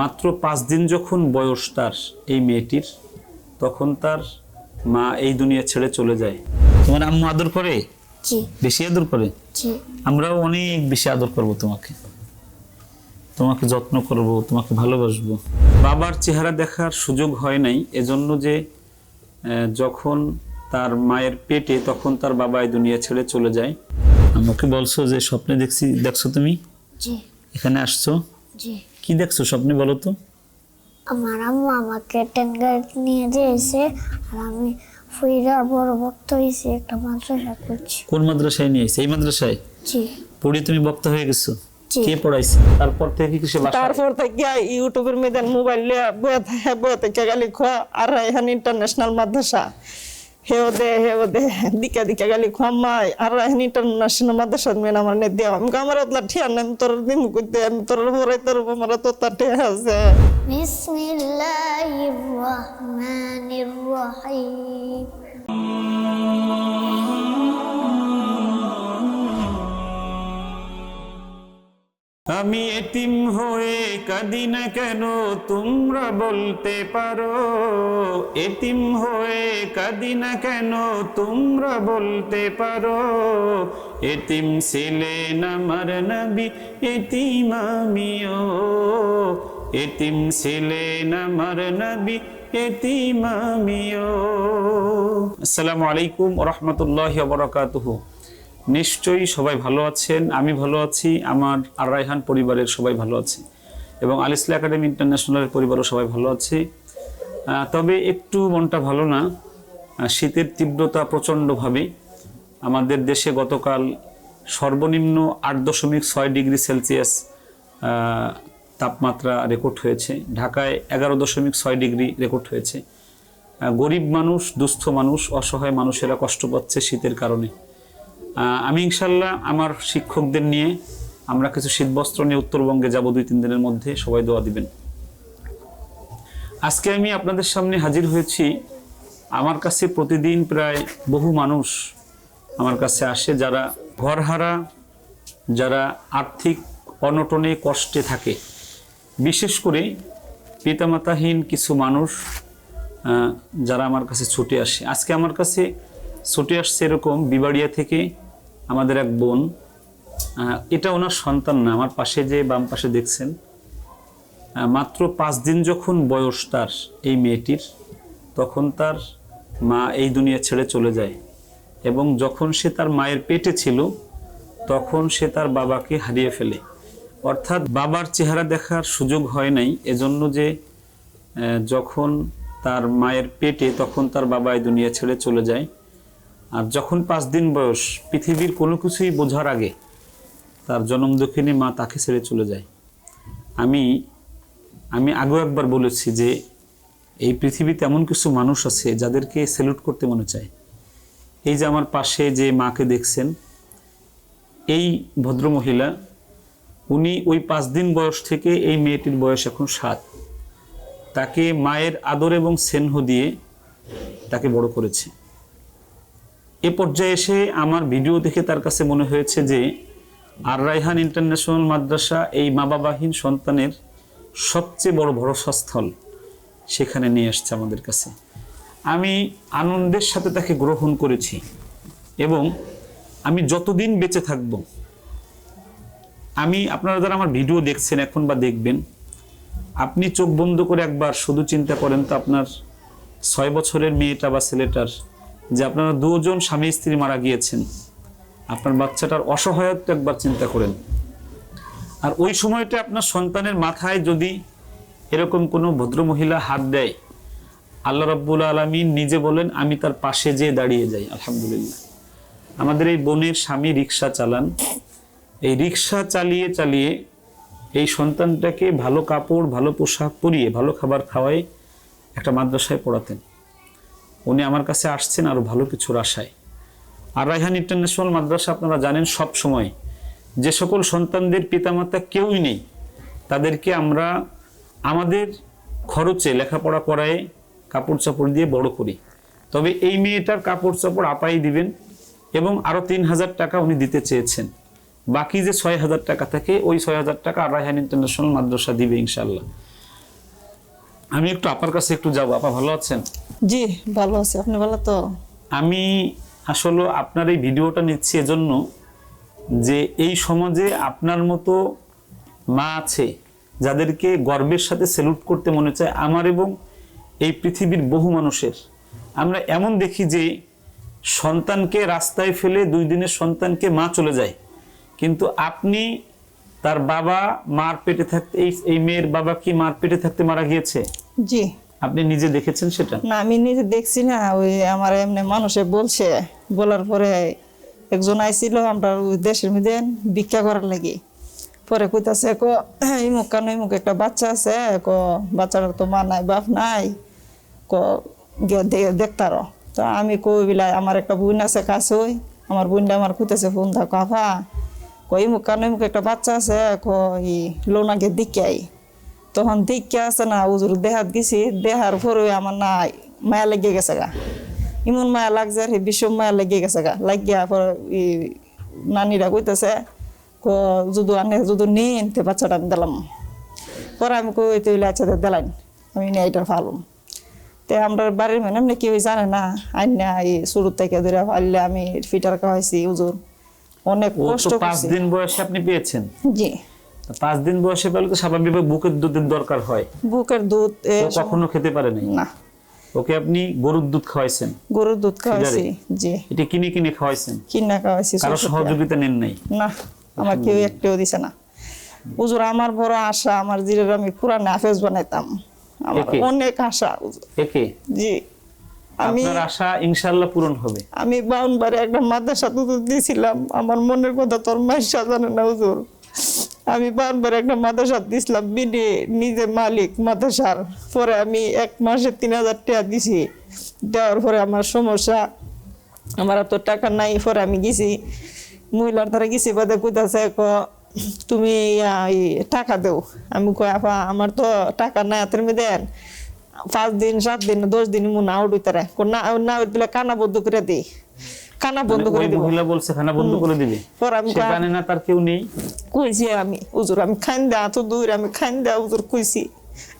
মাত্র পাঁচ দিন যখন বয়স তার এই মেয়েটির তখন তার মা এই দুনিয়া ছেড়ে চলে যায়। তোমার আম্মু আদর করে? বেশি আদর করে? আমরাও অনেক বেশি আদর করব তোমাকে। তোমাকে যত্ন করব তোমাকে ভালোবাসবো। বাবার চেহারা দেখার সুযোগ হয় নাই এজন্য যে যখন তার মায়ের পেটে তখন তার বাবা এই দুনিয়া ছেড়ে চলে যায়। আমাকে বলছো যে স্বপ্নে দেখছি দেখছ তুমি? এখানে আসছো? জি। কি দেখছ স্বপ্নে বলো তো? আমার আম্মু আমাকে টেনগার নিয়ে দিয়েছে আর আমি ফুইরা বড় ভক্ত হয়েছি একটা মাদ্রাসা করছি। কোন মাদ্রাসায় নিয়ে এসে এই মাদ্রাসায়? জি। পড়ে তুমি বক্তা হয়ে গেছো? কে পড়াইছে? তারপর থেকে কি সে তারপর থেকে ইউটিউবের মধ্যে মোবাইল লিয়া বয়ে থাকে বয়ে থেকে গালি খোয়া আর এখানে ইন্টারন্যাশনাল মাদ্রাসা। হেও দে হেও দে দিকা দিকা গালি খমাই আর রাহিনী টান্নাসিন আমাদের সঙ্গে আমার নে দেও আমি আমার ওতলা ঠিয়া নেন, তোর দিমু কইতে আমি তোর পরে তোর আমার তো তাটে আছে। বিসমিল্লাহির রহমানির রহিম। আমি এতিম হয়ে কাঁদি না কেন? তোমরা বলতে পারো। এতিম হয়ে কাঁদি না কেন? তোমরা বলতে পারো। এতিম ছিলেন আমার নবী, এতিম আমিও। এতিম ছিলেন আমার নবী, এতিম আমিও। আসসালামু আলাইকুম রহমতুল্লাহ বরকাতুহু। নিশ্চয়ই সবাই ভালো আছেন, আমি ভালো আছি, আমার আর রায়হান পরিবারের সবাই ভালো আছে এবং আলিসলা একাডেমি ইন্টারন্যাশনালের পরিবারও সবাই ভালো আছে। তবে একটু মনটা ভালো না শীতের তীব্রতা প্রচণ্ডভাবে। আমাদের দেশে গতকাল সর্বনিম্ন আট দশমিক ছয় ডিগ্রি সেলসিয়াস তাপমাত্রা রেকর্ড হয়েছে। ঢাকায় এগারো দশমিক ছয় ডিগ্রি রেকর্ড হয়েছে। গরিব মানুষ, দুস্থ মানুষ, অসহায় মানুষেরা কষ্ট পাচ্ছে শীতের কারণে। আমি ইনশাল্লাহ আমার শিক্ষকদের নিয়ে আমরা কিছু শীতবস্ত্র নিয়ে উত্তরবঙ্গে যাব দুই, তিন দিনের মধ্যে, সবাই দোয়া দিবেন। আজকে আমি আপনাদের সামনে হাজির হয়েছি। আমার কাছে প্রতিদিন প্রায় বহু মানুষ আমার কাছে আসে যারা ঘরহারা, যারা আর্থিক অনটনে কষ্টে থাকে। বিশেষ করে পিতামাতাহীন কিছু মানুষ যারা আমার কাছে ছুটে আসে। আজকে আমার কাছে ছুটে আসছে এরকম বিবাড়িয়া থেকে আমাদের এক বোন এটা ওনার সন্তান না, আমার পাশে যে বাম পাশে দেখছেন মাত্র পাঁচ দিন যখন বয়স তার এই মেয়েটির, তখন তার মা এই দুনিয়া ছেড়ে চলে যায়। এবং যখন সে তার মায়ের পেটে ছিল, তখন সে তার বাবাকে হারিয়ে ফেলে। অর্থাৎ বাবার চেহারা দেখার সুযোগ হয় নাই, এজন্য যে যখন তার মায়ের পেটে তখন তার বাবা এই দুনিয়া ছেড়ে চলে যায়। আর যখন পাঁচ দিন বয়স, পৃথিবীর কোনো কিছুই বোঝার আগে তার জনম দক্ষিণী মা তাকে ছেড়ে চলে যায়। আমি আমি আগেও একবার বলেছি যে এই পৃথিবীতে এমন কিছু মানুষ আছে যাদেরকে সেলুট করতে মনে চায়। এই যে আমার পাশে যে মাকে দেখছেন, এই ভদ্রমহিলা, উনি ওই পাঁচ দিন বয়স থেকে এই মেয়েটির বয়স এখন সাত। তাকে মায়ের আদর এবং স্নেহ দিয়ে তাকে বড় করেছে। এ পর্যায়ে এসে আমার ভিডিও দেখে তার কাছে মনে হয়েছে যে আর রায়হান ইন্টারন্যাশনাল মাদ্রাসা এই মা বাবাহীন সন্তানের সবচেয়ে বড় ভরসাস্থল সেখানে নিয়ে আসছে আমাদের কাছে। আমি আনন্দের সাথে তাকে গ্রহণ করেছি এবং আমি যতদিন বেঁচে থাকব, আমি, আপনারা যারা আমার ভিডিও দেখছেন এখন বা দেখবেন, আপনি চোখ বন্ধ করে একবার শুধু চিন্তা করেন তো আপনার ছয় বছরের মেয়েটা বা ছেলেটার যে আপনারা দুজন স্বামী স্ত্রী মারা গিয়েছেন। আপনার বাচ্চাটার অসহায়ত্ব একবার চিন্তা করেন। আর ওই সময়টা আপনার সন্তানের মাথায় যদি এরকম কোনো ভদ্রমহিলা হাত দেয়, আল্লাহ রাব্বুল আলমিন নিজে বলেন, আমি তার পাশে যেয়ে দাঁড়িয়ে যাই। আলহামদুলিল্লাহ। আমাদের এই বোনের স্বামী রিক্সা চালান। এই রিক্সা চালিয়ে চালিয়ে এই সন্তানটাকে ভালো কাপড়, ভালো পোশাক পরিয়ে ভালো খাবার খাওয়াই একটা মাদ্রাসায় পড়াতেন। উনি আমার কাছে আসছেন আরও ভালো কিছুর আশায়। আর রায়হান ইন্টারন্যাশনাল মাদ্রাসা আপনারা জানেন সব সময়, যে সকল সন্তানদের পিতামাতা কেউই নেই, তাদেরকে আমরা আমাদের খরচে লেখাপড়া করায় কাপড় চাপড় দিয়ে বড় করি। তবে এই মেয়েটার কাপড় চাপড় আপাই দিবেন এবং আরও তিন হাজার টাকা উনি দিতে চেয়েছেন। বাকি যে ছয় হাজার টাকা থাকে, ওই ছয় হাজার টাকা আর রায়হান ইন্টারন্যাশনাল মাদ্রাসা দিবে ইনশাল্লাহ আমি একটু আপার কাছে একটু যাব। আপা ভালো আছেন? জি ভালো আছে। আপনি ভালো তো? আমি আসলে আপনার এই ভিডিওটা নিচ্ছি এজন্য যে এই সমাজে আপনার মতো মা আছে যাদেরকে গর্বের সাথে সেলুট করতে মনে চায় আমার এবং এই পৃথিবীর বহু মানুষের। আমরা এমন দেখি যে সন্তানকে রাস্তায় ফেলে দুই দিনের সন্তানকে মা চলে যায়। কিন্তু আপনি তার বাবা মার পেটে থাকতে এই মেয়ের বাবা কি মার পেটে থাকতে মারা গিয়েছে? জি। আপনি নিজে দেখেছেন সেটা? না আমি নিজে দেখছি না ওই আমার এমনি মানুষে বলছে বলার পরে একজন আইছিল আমরা ওই দেশের মধ্যে ভিক্ষা করার লাগি। পরে কইতাছে কো ইমুক কানো ইমুক একটা বাচ্চা আছে ক বাচ্চাটার তো মা নাই বাপ নাই ক দেখতার। তো আমি কই বিলাই আমার একটা বোন আছে কাছে ওই আমার বোনটা আমার কইতাছে ফোন থাকো আফা কই ইমুক কানো ইমুক একটা বাচ্চা আছে ক ই লোনাকে দিকে আই তখন দিকে আছে না উজুর দেহাত গেছি দেহার পরে আমার না মায়া লেগে গেছে গা। ইমন মায়া লাগছে আর বিষম মায়া লেগে গেছে গা। লাগিয়া পর ই নানিরা কইতেছে ক যদি আনে যদি নিন তে বাচ্চাটা আমি দিলাম পরে আমি কই তৈলে আচ্ছা দিলাম আমি নিয়ে এটা ফালুম। তে আমরা বাড়ির মানে এমনি কেউ জানে না আইনা এই শুরু থেকে ধরে ফাললে আমি ফিটার খাওয়াইছি উজুর অনেক কষ্ট পাঁচ দিন বয়সে আপনি পেয়েছেন। জি। পাঁচ দিন বয়সে পেলে তো স্বাভাবিকভাবে বুকের দুধের দরকার হয়। বুকের দুধ কখনো খেতে পারে না। ওকে আপনি গরুর দুধ খাওয়াইছেন। গরুর দুধ খাওয়াইছি জি। এটা কিনে কিনে খাওয়াইছেন? কিনা খাওয়াইছি কারও সহযোগিতা নেন নাই? না আমার কেউ একটাও দিছে না। হুজুর আমার বড় আশা আমার জিরের আমি কোরআনে হাফেজ বানাইতাম। আমার অনেক আশা। একে? জি। আমি আপনার আশা ইনশাল্লাহ পূরণ হবে। আমি বাউনবারে একটা মাদ্রাসা তো দিয়েছিলাম আমার মনের কথা তোর মাইশা জানে না হুজুর। আমি বারবার একটা মাদ্রাসা দিছিলাম, বিডে নিজে মালিক মাদ্রাসার পরে আমি এক মাসে তিন হাজার টাকা দিছি। দেওয়ার পরে আমার সমস্যা, আমার তো টাকা নাই, পরে আমি গেছি। মহিলার ধারে গেছি, বাদে কইতাছে, ক, তুমি টাকা দেও। আমি কই, আপা, আমার তো টাকা নাই মধ্যে দেন। পাঁচ দিন, সাত দিন, দশ দিন মন আউট হইতারে। না না কানা বন্ধ করে দিই। কানা বন্ধ মানে করে দিব। মহিলা বলছে খানা বন্ধ করে দিবে? পরে আমি জানে না তার কেউ নেই। কইছি আমি? উজুর আমি তো দূর আমি খাইন দেয়া উজুর কইছি।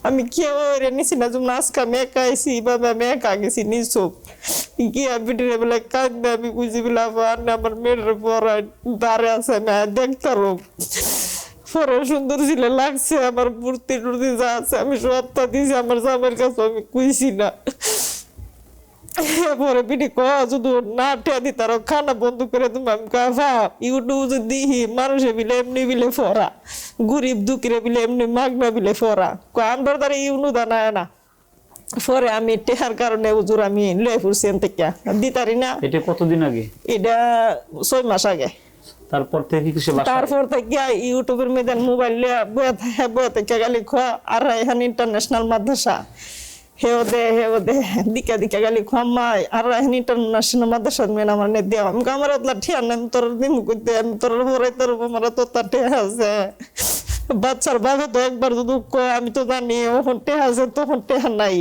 আমি কেউ রে নিছি না যেমন আজকে আমি একা আইছি এভাবে আমি বেলা আমি কইছি বেলা আমার মেয়ের পড়া দাঁড়ে আছে আর। দেখতারও পরে সুন্দর ছিল লাগছে আমার মূর্তি টুর্তি যা আছে আমি সবটা দিছি আমার জামার কাছে আমি কইছি না। পরে বিটি ক যদি না ঠেয়া দি তার খানা বন্ধ করে তুমি আমি। ভা ইউটিউব যদি মানুষে বিলে এমনি বিলে ফরা। গরিব দুঃখীরে বিলে এমনি মাগনা বিলে ফরা। ক আমরা তার ইউনু দানায় না পরে আমি টেহার কারণে উজুর আমি লয়ে ফুরছি এন থেকে দিতারি না। এটা কতদিন আগে? এটা ছয় মাস আগে। তারপর থেকে কি সে তারপর থেকে ইউটিউবের মেয়েদের মোবাইল লিয়ে বয়ে বয়ে থেকে গালি খোয়া। আর এখানে ইন্টারন্যাশনাল মাদ্রাসা। হেও দে হেও দে দিকে দিকে গালি খোয়া মাই আর এখানে ইন্টারন্যাশনাল মাদ্রাসা মেন আমার নে দেওয়া আমি আমার ওতলা ঠিয়া নেই, আমি তোর দিন করতে আমি তোর পরে তোর আমার তো ঠেয়া আছে। বাচ্চার বাবা তো একবার যদি আমি তো জানি ওখন টেহা আছে, তখন টেহা নাই।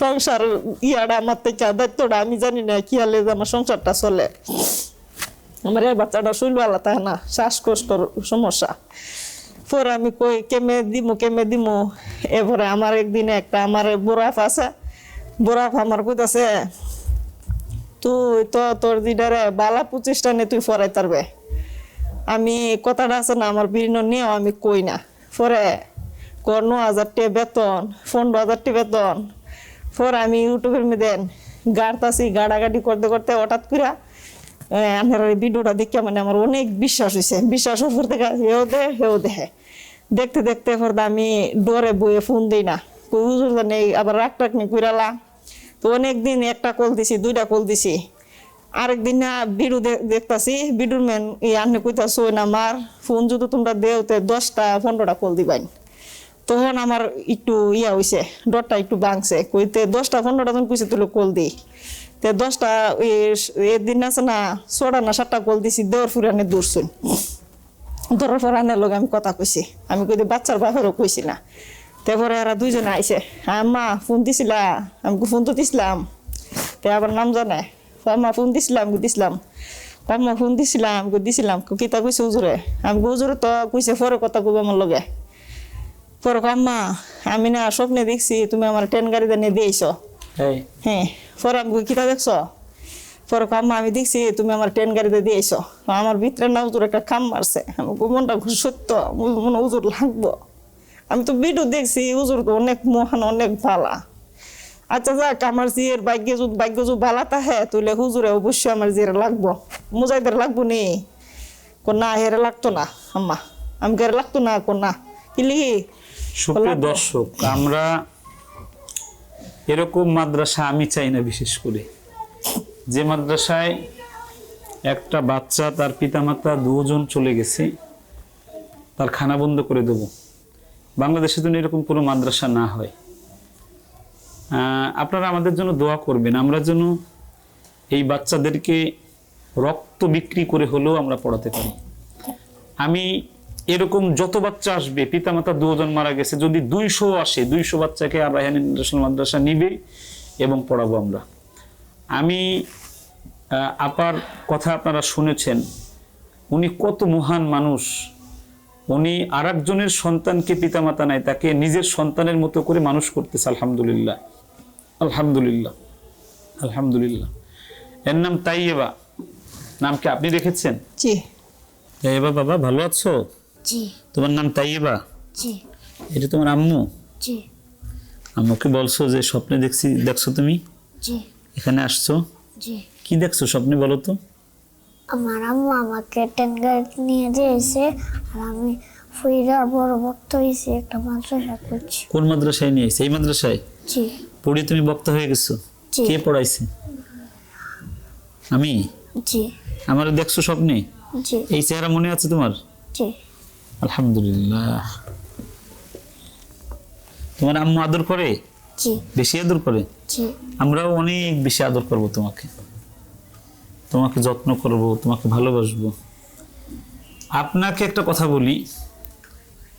সংসার ইয়াটা আমার থেকে দায়িত্বটা আমি জানি না, কি যে আমার সংসারটা চলে। আমার এই বাচ্চাটা ভালো থাকে না, শ্বাসকষ্টর সমস্যা। পরে আমি কই কেমে দিমু কেমে দিমু? এরপরে আমার একদিনে একটা আমার বোরাফ আছে বোরাফ আমার কইতাছে, তুই তো তোর দিদারে বালা পঁচিশটা নিয়ে তুই ফরাই তারবে। আমি, কথাটা আছে না, আমার বিভিন্ন নিয়েও আমি কই না। পরে কর ন হাজার টাকা বেতন, পনেরো হাজার টাকা বেতন। পরে আমি ইউটিউবের মধ্যে গাড়তাছি, গাড়াগাড়ি করতে করতে হঠাৎ করে আমার ভিডিওটা দেখে মানে আমার অনেক বিশ্বাস হয়েছে বিশ্বাস হওয়ার থেকে হেও দে, হেও দেহে দেখতে দেখতে পর আমি ডরে বইয়ে ফোন দিই না। হুজুর জানে আবার রাগ টাক নি কইরালা তো অনেক দিন একটা কল দিছি, দুইটা কল দিছি। আরেকদিন না বিডু দেখতাছি বিডুর মেন ই আন্নে কইতাছ না আমার ফোন যদি তোমরা দেওতে দশটা, পনেরোটা কল দিবাইন। তখন আমার একটু ইয়া হইছে, ডরটা একটু ভাঙছে। কইতে দশটা, পনেরোটা জন কইছে, তুলে কল দিই তে দশটা এদিন আছে না ছটা না সাতটা কল দিছি, দেওয়ার ফুরানে দূরছুন আনের লগে আমি কথা কইছি আমি কই বাচ্চার বাপেরও কইছি না। তারপরে এরা দুইজনে আইছে আম্মা ফোন দিছিলা? আমি ফোন তো দিছিলাম। তে আবার নাম জানে আম্মা ফোন দিছিলাম আমি দিছিলাম। কাম্মা ফোন দিছিলাম কই দিছিলাম। কিতা কইছে হুজুরে আমি হুজুরে তো কইছে পরে কথা কইবে আমার লগে। পরে কাম্মা আমি না স্বপ্নে দেখছি তুমি আমার ট্রেন গাড়িতে নিয়ে দিয়েছ। হ্যাঁ পরে আমি কিতা দেখছ? পরে কাম্মা আমি দেখছি তুমি আমার ট্রেন গাড়িতে দিয়েছ আমার ভিতরে না উজুর একটা খাম মারছে। আমি কই, মনটা খুব সত্য মনে হুজুর লাগবো। আমি তো ভিডিও দেখছি উজুর তো অনেক মহান অনেক ভালা। আচ্ছা যাক আমার জিয়ের ভাগ্য যদি ভাগ্য যদি ভালা তাহে তুলে হুজুরে অবশ্যই আমার জিয়ের লাগবো। মুজাইদের লাগবো নি? না হেরে লাগতো না আম্মা। আমি ঘরে লাগতো না কো না। কি লিখি সুপ্রিয় দর্শক আমরা এরকম মাদ্রাসা আমি চাই না বিশেষ করে। যে মাদ্রাসায় একটা বাচ্চা, তার পিতামাতা দুজন চলে গেছে, তার খানা বন্ধ করে দেব। বাংলাদেশে যেন এরকম কোনো মাদ্রাসা না হয়। আপনারা আমাদের জন্য দোয়া করবেন, আমরা যেন এই বাচ্চাদেরকে রক্ত বিক্রি করে হলেও আমরা পড়াতে পারি। আমি এরকম যত বাচ্চা আসবে, পিতামাতা দুজন মারা গেছে, যদি দুইশো আসে, দুইশো বাচ্চাকে আর রায়হান ইন্টারন্যাশনাল মাদ্রাসা নিবে এবং পড়াবো আমরা। আমি আপার কথা আপনারা শুনেছেন। উনি কত মহান মানুষ। উনি আর একজনের সন্তানকে পিতামাতা নাই তাকে নিজের সন্তানের মতো করে মানুষ করতেছে আলহামদুলিল্লাহ। আলহামদুলিল্লাহ। আলহামদুলিল্লাহ। এর নাম তাইয়েবা। নাম কি আপনি রেখেছেন জি। তাইয়েবা বাবা ভালো আছো? জি। তোমার নাম তাইয়েবা? জি। এটা তোমার আম্মু? জি। আম্মুকে বলছো যে স্বপ্নে দেখছি দেখছ তুমি? জি। এখানে আসছো? কি দেখছ স্বপ্নে বলো তো? আমার আম্মু আমাকে গাড়িতে নিয়ে দিয়েছে আর আমি ফুইরার বড় বক্ত হয়েছি একটা মাদ্রাসা করছি কোন মাদ্রাসায় নিয়ে এসে এই মাদ্রাসায়? জি। পড়ে তুমি বক্তা হয়ে গেছো? কে পড়াইছে? আমি? জি। আমার দেখছ স্বপ্নে? জি। এই চেহারা মনে আছে তোমার? জি। আলহামদুলিল্লাহ। তোমার আম্মু আদর করে? জি। বেশি আদর করে? জি। আমরাও অনেক বেশি আদর করব তোমাকে। তোমাকে যত্ন করব তোমাকে ভালোবাসবো। আপনাকে একটা কথা বলি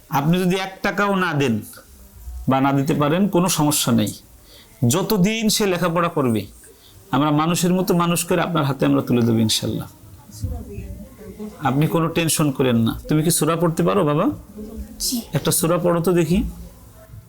আপনি যদি এক টাকাও না দেন বা না দিতে পারেন কোনো সমস্যা নেই। যতদিন সে লেখাপড়া করবে আমরা মানুষের মতো মানুষ করে আপনার হাতে আমরা তুলে দেবো ইনশাল্লাহ। আপনি কোনো টেনশন করেন না। তুমি কি সুরা পড়তে পারো বাবা? একটা সুরা পড়ো তো দেখি।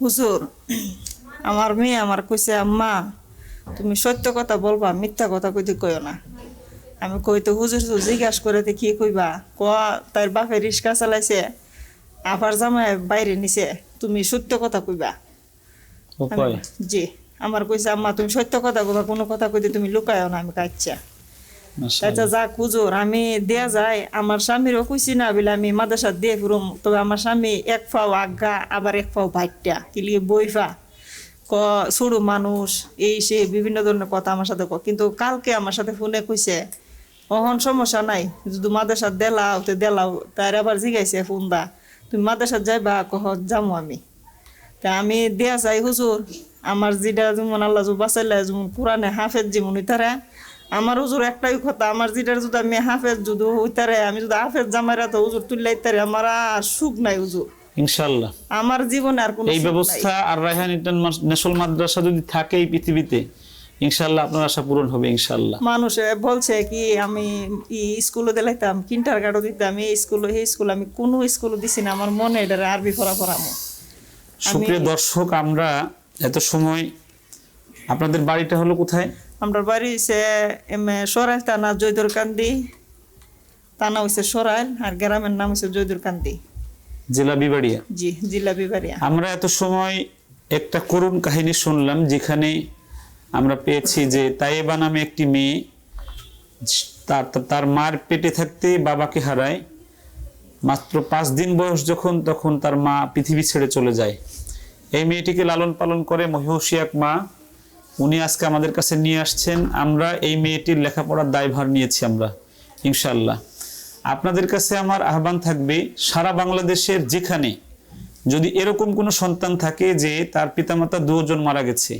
হুজুর আমার মেয়ে আমার কইছে আম্মা তুমি সত্য কথা বলবা মিথ্যা কথা কইতে কইও না। আমি কই তো হুজুর তো জিজ্ঞাস করে তো কি কইবা? ক তার বাপে রিক্সা চালাইছে আবার জামাই বাইরে নিছে তুমি সত্য কথা কইবা? জি। আমার কইছে আম্মা তুমি সত্য কথা কইবা কোনো কথা কইতে তুমি লুকায়ও না আমি কাচ্চা আচ্ছা যাক হুজুর আমি দেয়া যায় আমার স্বামীরও কইছি না বলে আমি মাদ্রাসা দিয়ে ফুরুম তবে আমার স্বামী এক পাও আজ্ঞা আবার এক পাও ভাইটা কিলিয়ে বইফা ক সরু মানুষ এই সে বিভিন্ন ধরনের কথা আমার সাথে ক কিন্তু কালকে আমার সাথে ফোনে কইছে অহন সমস্যা নাই যদি মাদ্রাসা দেলাও তো দেলাও তার আবার জিগাইছে ফোন দা তুমি মাদ্রাসা যাইবা কহ যামু আমি তা আমি দেয়া যাই হুজুর আমার যেটা যেমন আল্লাহ বাঁচাইলে যেমন কোরআনে হাফেজ যেমন ইতারা আমার হুজুর একটাই কথা আমার যেটার যদি আমি হাফেজ যদি হইতারে আমি যদি হাফেজ জামাইরা তো হুজুর তুললে ইতারে আমার আর সুখ নাই হুজুর। আমার জীবনে আর কোনো এই ব্যবস্থা আর রায়হান ইন্টারন্যাশনাল মাদ্রাসা যদি থাকে এই পৃথিবীতে আপনার আশা পূরণ হবে। মানুষে বলছে কি আমি স্কুলে দিলাইতাম কিন্টার গাড়ো দিতাম এই স্কুলে এই স্কুল আমি কোনো স্কুলে দিছি না আমার মনে এটা আরবি পড়া পড়ামো। সুপ্রিয় দর্শক আমরা এত সময় আপনাদের বাড়িটা হলো কোথায়? আমরা বাড়ি এমে সরাইল থানা জয়দুর কান্দি থানা হইছে সরাইল আর গ্রামের নাম হইছে জয়দুর কান্দি জেলা বিবাড়িয়া? জি জেলা বিবারিয়া আমরা এত সময় একটা করুণ কাহিনী শুনলাম যেখানে আমরা পেয়েছি যে তাইবা নামে একটি মেয়ে তার তার মার পেটে থাকতে বাবাকে হারায়। মাত্র পাঁচ দিন বয়স যখন তখন তার মা পৃথিবী ছেড়ে চলে যায়। এই মেয়েটিকে লালন পালন করে মহিষী এক মা উনি আজকে আমাদের কাছে নিয়ে আসছেন। আমরা এই মেয়েটির লেখাপড়ার দায়ভার নিয়েছি আমরা ইনশাল্লাহ আপনাদের কাছে আমার আহ্বান থাকবে, সারা বাংলাদেশের যেখানে যদি এরকম কোনো সন্তান থাকে যে তার পিতামাতা দুজন মারা গেছে,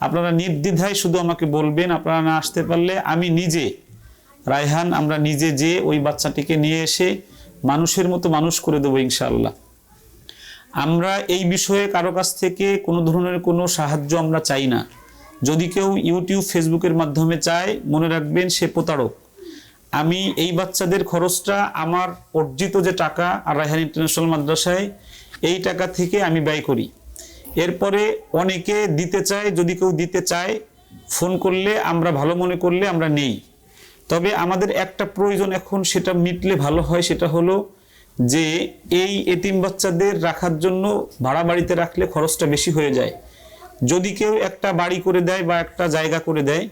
আপনারা নির্দ্বিধায় শুধু আমাকে বলবেন, আপনারা না আসতে পারলে আমি নিজে, রায়হান, আমরা নিজে যে ওই বাচ্চাটিকে নিয়ে এসে মানুষের মতো মানুষ করে দেবো ইনশাল্লাহ আমরা এই বিষয়ে কারও কাছ থেকে কোনো ধরনের কোনো সাহায্য আমরা চাই না। যদি কেউ ইউটিউব, ফেসবুকের মাধ্যমে চায়, মনে রাখবেন সে প্রতারক। আমি এই বাচ্চাদের খরচটা আমার অর্জিত যে টাকা আর রায়হান ইন্টারন্যাশনাল মাদ্রাসায়, এই টাকা থেকে আমি ব্যয় করি। এরপরে অনেকে দিতে চায়, যদি কেউ দিতে চায়, ফোন করলে, আমরা ভালো মনে করলে আমরা নেই। তবে আমাদের একটা প্রয়োজন এখন সেটা মিটলে ভালো হয়, সেটা হলো যে এই এতিম বাচ্চাদের রাখার জন্য ভাড়া বাড়িতে রাখলে খরচটা বেশি হয়ে যায়। যদি কেউ একটা বাড়ি করে দেয় বা একটা জায়গা করে দেয়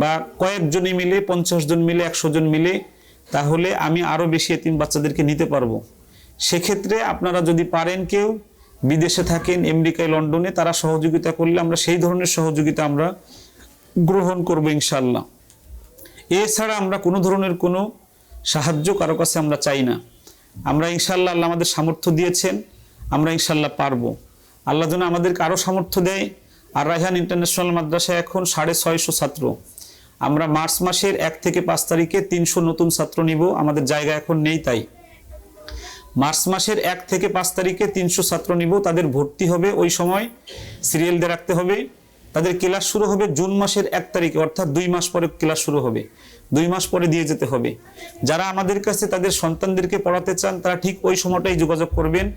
বা কয়েকজনে মিলে, পঞ্চাশ জন মিলে, একশো জন মিলে, তাহলে আমি আরও বেশি এতিম বাচ্চাদেরকে নিতে পারব। সেক্ষেত্রে আপনারা যদি পারেন কেউ, বিদেশে থাকেন, আমেরিকায়, লন্ডনে, তারা সহযোগিতা করলে আমরা সেই ধরনের সহযোগিতা আমরা গ্রহণ করব ইনশাল্লাহ এছাড়া আমরা কোনো ধরনের কোনো সাহায্য কারও কাছে আমরা চাই না। আমরা ইনশাল্লাহ আল্লাহ আমাদের সামর্থ্য দিয়েছেন, আমরা ইনশাল্লাহ পারব। আল্লাহ যেন আমাদেরকে আরও সামর্থ্য দেয় আর রায়হান ইন্টারন্যাশনাল মাদ্রাসায় এখন সাড়ে ছয়শো ছাত্র। আমরা মার্চ মাসের এক থেকে পাঁচ তারিখে তিনশো নতুন ছাত্র নিব, আমাদের জায়গা এখন নেই তাই। মার্চ মাসের এক থেকে পাঁচ তারিখে তিনশো ছাত্র নিব, তাদের ভর্তি হবে ওই সময়, সিরিয়াল দিয়ে রাখতে হবে। তাদের ক্লাস শুরু হবে জুন মাসের এক তারিখে, অর্থাৎ দুই মাস পরে ক্লাস শুরু হবে। দুই মাস পরে দিয়ে যেতে হবে। যারা আমাদের কাছে তাদের সন্তানদেরকে পড়াতে চান, তারা ঠিক ওই সময়টাই যোগাযোগ করবেন।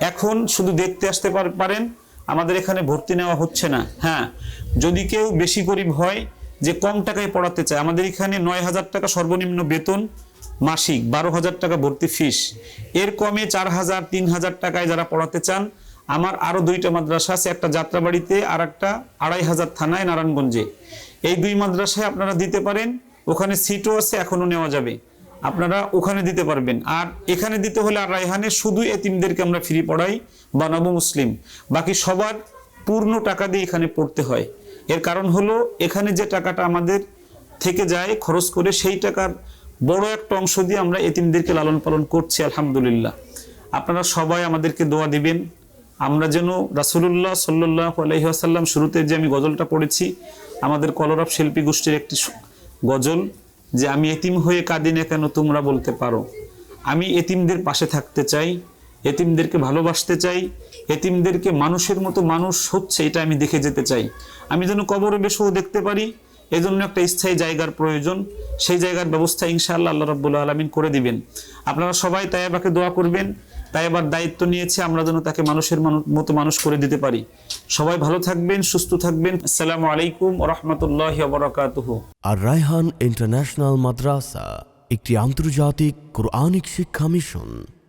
এখন শুধু দেখতে আসতে পার- পারেন আমাদের এখানে ভর্তি নেওয়া হচ্ছে না। হ্যাঁ যদি কেউ বেশি গরিব হয়, যে কম টাকায় পড়াতে চায়, আমাদের এখানে নয় হাজার টাকা সর্বনিম্ন বেতন মাসিক, বারো হাজার টাকা ভর্তি ফিস। এর কমে চার হাজার, তিন হাজার টাকায় যারা পড়াতে চান, আমার আরও দুইটা মাদ্রাসা আছে, একটা যাত্রাবাড়িতে আর একটা আড়াই হাজার থানায় নারায়ণগঞ্জে। এই দুই মাদ্রাসায় আপনারা দিতে পারেন, ওখানে সিটও আছে, এখনও নেওয়া যাবে। আপনারা ওখানে দিতে পারবেন। আর এখানে দিতে হলে আর রায়হানে শুধু এতিমদেরকে আমরা ফ্রি পড়াই বানাবো মুসলিম বাকি সবার পূর্ণ টাকা দিয়ে এখানে পড়তে হয়। এর কারণ হলো এখানে যে টাকাটা আমাদের থেকে যায়, খরচ করে সেই টাকার বড় একটা অংশ দিয়ে আমরা এতিমদেরকে লালন পালন করছি, আলহামদুলিল্লাহ। আপনারা সবাই আমাদেরকে দোয়া দিবেন। আমরা যেন রাসুলুল্লাহ সাল্লাহ আলহিহাসাল্লাম শুরুতে যে আমি গজলটা পড়েছি, আমাদের কলরব শিল্পী গোষ্ঠীর একটি গজল যে আমি এতিম হয়ে কাঁদি না কেন তোমরা বলতে পারো? আমি এতিমদের পাশে থাকতে চাই, এতিমদেরকে ভালোবাসতে চাই, এতিমদেরকে মানুষের মতো মানুষ হচ্ছে এটা আমি দেখে যেতে চাই। আমি যেন কবরে বেশও দেখতে পারি, এজন্য একটা স্থায়ী জায়গার প্রয়োজন। সেই জায়গার ব্যবস্থা ইনশাআল্লাহ আল্লাহ রব্বুল আলমিন করে দিবেন। আপনারা সবাই তাই আমাকে দোয়া করবেন। তাইবার দায়িত্ব নিয়েছে, আমরা যেন তাকে মানুষের মতো মানুষ করে দিতে পারি। সবাই ভালো থাকবেন, সুস্থ থাকবেন। আসসালামু আলাইকুম রহমতুল্লাহ বরাকাতুহু আর রায়হান ইন্টারন্যাশনাল মাদ্রাসা, একটি আন্তর্জাতিক কোরআনিক শিক্ষা মিশন।